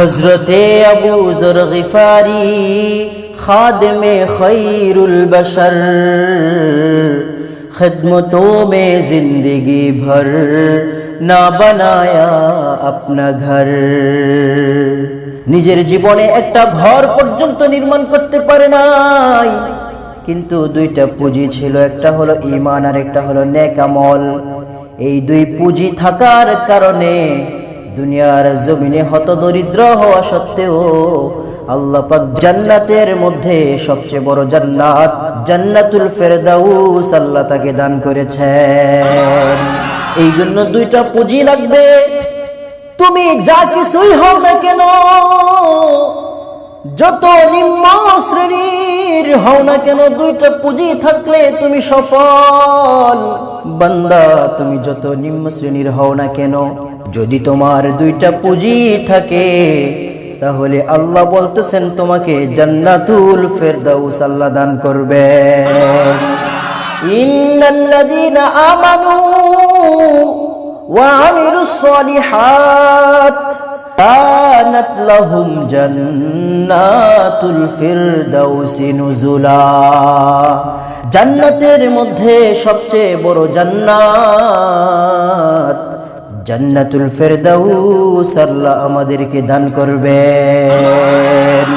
হজরতে আবু জর গিফারি খাদমে খৈরুল বসর খদমতো মে জিন্দগি ভর, না বানায়া আপনা ঘর। নিজের জীবনে একটা ঘর পর্যন্ত নির্মাণ করতে পারে নাই, কিন্তু দুইটা পুঁজি ছিল, একটা হলো ইমান আর একটা হলো নেকামল এই দুই পুঁজি থাকার কারণে দুনিয়ার জমিনে হত দরিদ্র হওয়া সত্ত্বেও আল্লাহ পাক জান্নাতের মধ্যে সবচেয়ে বড় জান্নাত জান্নাতুল ফেরদাউস আল্লাহ তাকে দান করেছেন। এই জন্য দুইটা পুঁজি লাগবে। তুমি যা কিছুই হও না কেন, যত নিম্ন শ্রেণির হও না কেন, দুইটা পুঁজি থাকলে তুমি সফল। বান্দা, তুমি যত নিম্ন শ্রেণির হও না কেন যদি তোমার দুইটা পুঁজি থাকে, তাহলে আল্লাহ বলতেছেন তোমাকে জান্নাতুল ফেরদাউস আল্লাহ দান করবে। ওয়া নুজুলা। জান্নাতের মধ্যে সবচেয়ে বড় জান্নাত জান্নাতুল ফেরদাউস আল্লাহ আমাদেরকে দান করবেন।